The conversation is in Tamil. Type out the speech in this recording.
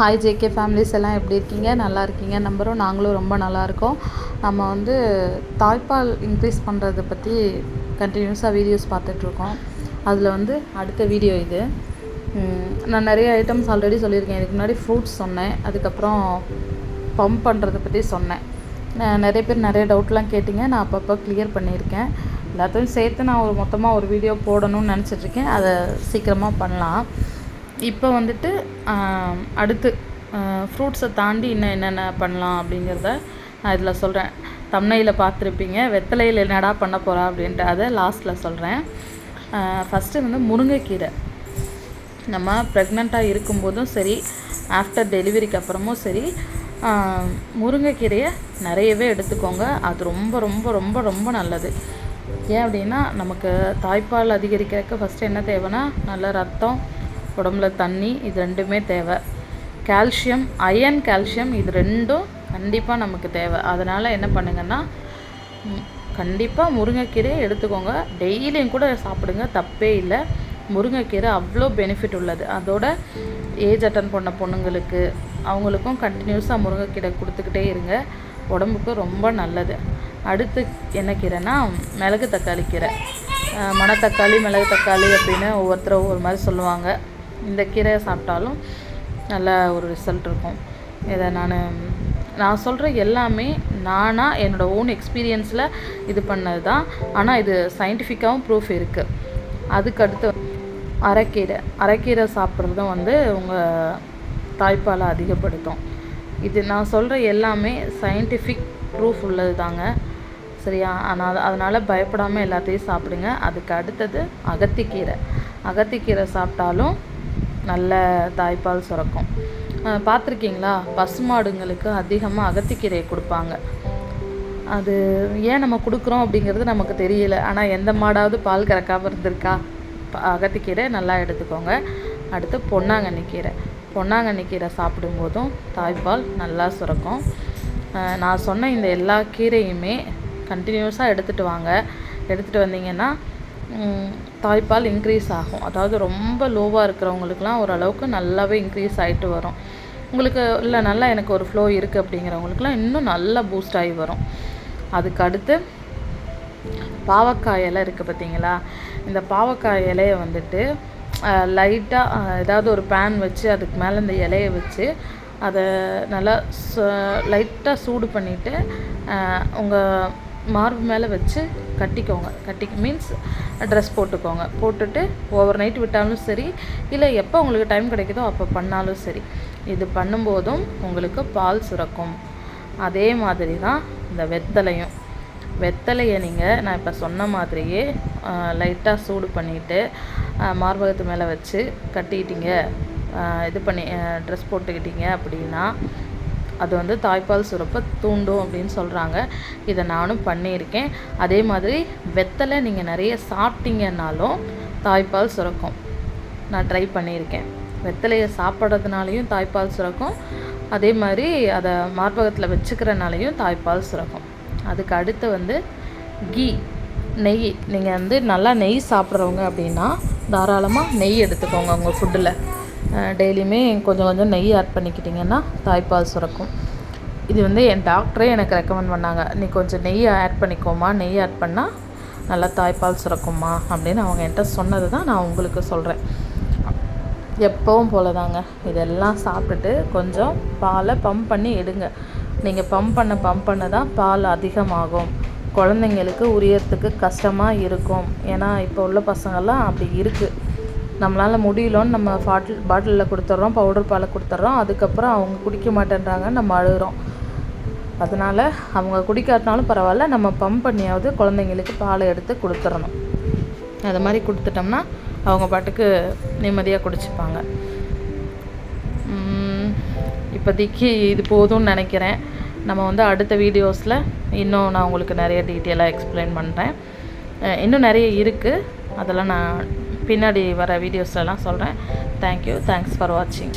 ஹாய் ஜேகே ஃபேமிலிஸ் எல்லாம் எப்படி இருக்கீங்க? நல்லா இருக்கீங்க? நம்பரும் நாங்களும் ரொம்ப நல்லா இருக்கோம். நம்ம வந்து தாய்ப்பால் இன்க்ரீஸ் பண்ணுறதை பற்றி கண்டினியூஸாக வீடியோஸ் பார்த்துட்ருக்கோம் அதில் வந்து அடுத்த வீடியோ இது. நான் நிறைய ஐட்டம்ஸ் ஆல்ரெடி சொல்லியிருக்கேன். இதுக்கு முன்னாடி ஃப்ரூட்ஸ் சொன்னேன். அதுக்கப்புறம் பம்ப் பண்ணுறதை பற்றி சொன்னேன். நான் நிறைய பேர் நிறைய டவுட்லாம் கேட்டிங்க. நான் அப்பப்போ கிளியர் பண்ணியிருக்கேன். எல்லாத்தையும் சேர்த்து நான் ஒரு மொத்தமாக ஒரு வீடியோ போடணும்னு நினச்சிட்ருக்கேன் அதை சீக்கிரமாக பண்ணலாம். இப்போ வந்துட்டு அடுத்து ஃப்ரூட்ஸை தாண்டி இன்னும் என்னென்ன பண்ணலாம் அப்படிங்கிறத நான் இதில் சொல்கிறேன். தம்னையில் பார்த்துருப்பீங்க. வெத்தலையில் என்னடா பண்ண போகிறா அப்படின்ட்டு அதை லாஸ்ட்டில் சொல்கிறேன் ஃபஸ்ட்டு வந்து முருங்கைக்கீரை. நம்ம ப்ரெக்னெண்ட்டாக இருக்கும்போதும் சரி ஆஃப்டர் டெலிவரிக்கு அப்புறமும் சரி முருங்கைக்கீரையை நிறையவே எடுத்துக்கோங்க. அது ரொம்ப ரொம்ப ரொம்ப ரொம்ப நல்லது. ஏன் அப்படின்னா நமக்கு தாய்ப்பால் அதிகரிக்கிறதுக்கு ஃபஸ்ட்டு என்ன தேவைன்னா நல்ல ரத்தம் உடம்புல தண்ணி இது ரெண்டுமே தேவை. கால்சியம் அயன் கால்சியம் இது ரெண்டும் கண்டிப்பாக நமக்கு தேவை. அதனால் என்ன பண்ணுங்கன்னா கண்டிப்பாக முருங்கைக்கீரையை எடுத்துக்கோங்க. டெய்லியும் கூட சாப்பிடுங்க தப்பே இல்லை. முருங்கைக்கீரை அவ்வளோ பெனிஃபிட் உள்ளது. அதோட ஏஜ் அட்டன் பண்ண பொண்ணுங்களுக்கு அவங்களுக்கும் கண்டினியூஸாக முருங்கைக்கீரை கொடுத்துக்கிட்டே இருங்க. உடம்புக்கு ரொம்ப நல்லது. அடுத்து என்ன கீரைனா மிளகு தக்காளி கீரை. மணத்தக்காளி மிளகு தக்காளி அப்படின்னு ஒவ்வொருத்தரும் ஒவ்வொரு மாதிரி சொல்லுவாங்க. இந்த கீரையை சாப்பிட்டாலும் நல்ல ஒரு ரிசல்ட் இருக்கும். இதை நான் நான் சொல்கிற எல்லாமே நானாக என்னோடய ஓன் எக்ஸ்பீரியன்ஸில் இது பண்ணது தான். ஆனால் இது சயின்டிஃபிக்காகவும் ப்ரூஃப் இருக்குது அதுக்கு அடுத்து அரைக்கீரை. அரைக்கீரை சாப்பிட்றதும் வந்து உங்கள் தாய்ப்பாலை அதிகப்படுத்தும். இது நான் சொல்கிற எல்லாமே சயின்டிஃபிக் ப்ரூஃப் உள்ளது தாங்க. சரியா? ஆனால் அதனால் பயப்படாமல் எல்லாத்தையும் சாப்பிடுங்க. அதுக்கு அடுத்தது அகத்திக்கீரை. அகத்திக்கீரை சாப்பிட்டாலும் நல்ல தாய்ப்பால் சுரக்கும். பார்த்துருக்கீங்களா? பசுமாடுங்களுக்கு அதிகமாக அகத்திக்கீரையை கொடுப்பாங்க. அது ஏன் நம்ம கொடுக்குறோம் அப்படிங்கிறது நமக்கு தெரியல. ஆனால் எந்த மாடாவது பால் கறக்காமல் இருந்திருக்கா? ப- அகத்திக்கீரை நல்லா எடுத்துக்கோங்க. அடுத்து பொன்னாங்கண்ணி கீரை. பொன்னாங்கண்ணி கீரை சாப்பிடும்போதும் தாய்ப்பால் நல்லா சுரக்கும். நான் சொன்ன இந்த எல்லா கீரையுமே கண்டினியூஸாக எடுத்துகிட்டு வாங்க. எடுத்துகிட்டு வந்தீங்கன்னா தாய்ப்பால் இன்க்ரீஸ் ஆகும். அதாவது ரொம்ப லோவாக இருக்கிறவங்களுக்குலாம் ஓரளவுக்கு நல்லாவே இன்க்ரீஸ் ஆகிட்டு வரும். உங்களுக்கு இல்லை நல்லா எனக்கு ஒரு ஃப்ளோ இருக்குது அப்படிங்கிறவங்களுக்குலாம் இன்னும் நல்லா பூஸ்ட் ஆகி வரும். அதுக்கு அடுத்து பாவக்காய் இலை இருக்குது பார்த்தீங்களா? இந்த பாவக்காய் இலையை வந்துட்டு லைட்டாக ஏதாவது ஒரு பேன் வச்சு அதுக்கு மேலே இந்த இலையை வச்சு அதை நல்லா லைட்டாக சூடு பண்ணிவிட்டு உங்கள் மார்பு மேலே வச்சு கட்டிக்கோங்க. கட்டிக்கு மீன்ஸ் ட்ரெஸ் போட்டுக்கோங்க. போட்டுட்டு ஓவர் நைட் விட்டாலும் சரி இல்லை எப்போ உங்களுக்கு டைம் கிடைக்குதோ அப்போ பண்ணாலும் சரி இது பண்ணும்போதும் உங்களுக்கு பால் சுரக்கும். அதே மாதிரி தான் இந்த வெத்தலையும். வெத்தலையை நீங்கள் நான் இப்போ சொன்ன மாதிரியே லைட்டாக சூடு பண்ணிவிட்டு மார்பகத்து மேலே வச்சு கட்டிக்கிட்டீங்க இது பண்ணி ட்ரெஸ் போட்டுக்கிட்டீங்க அப்படின்னா அது வந்து தாய்ப்பால் சுரப்பை தூண்டும் அப்படின்னு சொல்கிறாங்க இதை நானும் பண்ணியிருக்கேன். அதே மாதிரி வெத்தலை நீங்கள் நிறைய சாப்பிட்டீங்கன்னாலும் தாய்ப்பால் சுரக்கும். நான் ட்ரை பண்ணியிருக்கேன். வெத்தலையை சாப்பிட்றதுனாலையும் தாய்ப்பால் சுரக்கும். அதே மாதிரி அதை மார்பகத்தில் வச்சுக்கிறனாலையும் தாய்ப்பால் சுரக்கும். அதுக்கு அடுத்து வந்து கீ நெய். நீங்கள் வந்து நல்லா நெய் சாப்பிட்றவங்க அப்படின்னா தாராளமாக நெய் எடுத்துக்கோங்க உங்கள் ஃபுட்டில் டெய்லியுமே கொஞ்சம் கொஞ்சம் நெய் ஆட் பண்ணிக்கிட்டிங்கன்னா தாய்ப்பால் சுரக்கும். இது வந்து என் டாக்டரே எனக்கு ரெக்கமெண்ட் பண்ணாங்க. நீ கொஞ்சம் நெய் ஆட் பண்ணிக்கோமா நெய் ஆட் பண்ணால் நல்லா தாய்ப்பால் சுரக்குமா அப்படின்னு அவங்க என்கிட்ட சொன்னது தான் நான் உங்களுக்கு சொல்கிறேன் எப்பவும் போல தாங்க இதெல்லாம் சாப்பிட்டுட்டு கொஞ்சம் பாலை பம்ப் பண்ணி எடுங்க. நீங்கள் பம்ப் பண்ண பம்ப் பண்ண தான் பால் அதிகமாகும். குழந்தைங்களுக்கு உரியறதுக்கு கஷ்டமாக இருக்கும். ஏன்னா இப்போ உள்ள பசங்கள்லாம் அப்படி இருக்குது நம்மளால் முடியலன்னு நம்ம பாட்டில் பாட்டிலில் கொடுத்துட்றோம் பவுடர் பாலை கொடுத்துட்றோம் அதுக்கப்புறம் அவங்க குடிக்க மாட்டேன்றாங்கன்னு நம்ம அழுகிறோம். அதனால் அவங்க குடிக்காட்டினாலும் பரவாயில்ல நம்ம பம்ப் பண்ணியாவது குழந்தைங்களுக்கு பாலை எடுத்து கொடுத்துடணும் அது மாதிரி கொடுத்துட்டோம்னா அவங்க பாட்டுக்கு நிம்மதியாக குடிச்சுப்பாங்க. இப்போதைக்கு இது போதும்னு நினைக்கிறேன். நம்ம வந்து அடுத்த வீடியோஸில் இன்னும் நான் உங்களுக்கு நிறைய டீட்டெயிலாக எக்ஸ்பிளைன் பண்ணுறேன் இன்னும் நிறைய இருக்குது அதெல்லாம் நான் பின்னாடி வர வீடியோஸ்லலாம் சொல்கிறேன் தேங்க்யூ தேங்க்ஸ் ஃபார் வாட்சிங்